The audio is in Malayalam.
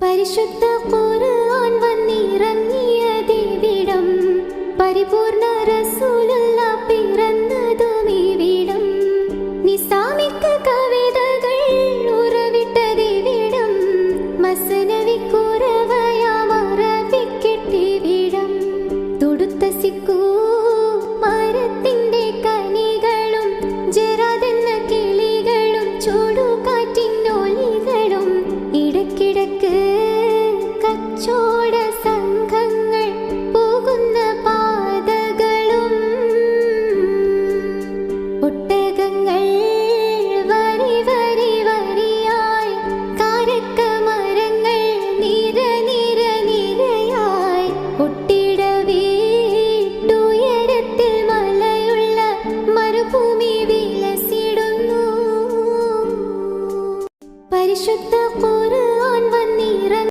പരിശുദ്ധ ഖുർആൻ വന്നിറങ്ങിയതിവിടം പരിപൂർണ നിസാമിക്ക കവിതകൾ ഉറവിട്ടതിവിടം മസനവി തച്ചോട സംഘങ്ങൾ പോകുന്ന പാതകളും ഒട്ടകങ്ങൾ വരി വരി വരിയായി കാരക്ക മരങ്ങൾ നിര നിര നിരയായി ഒട്ടിട വീട്ടുയരത്തിൽ മലയുള്ള മരുഭൂമി വിലസിടുന്നു. പരിശുദ്ധ കുറ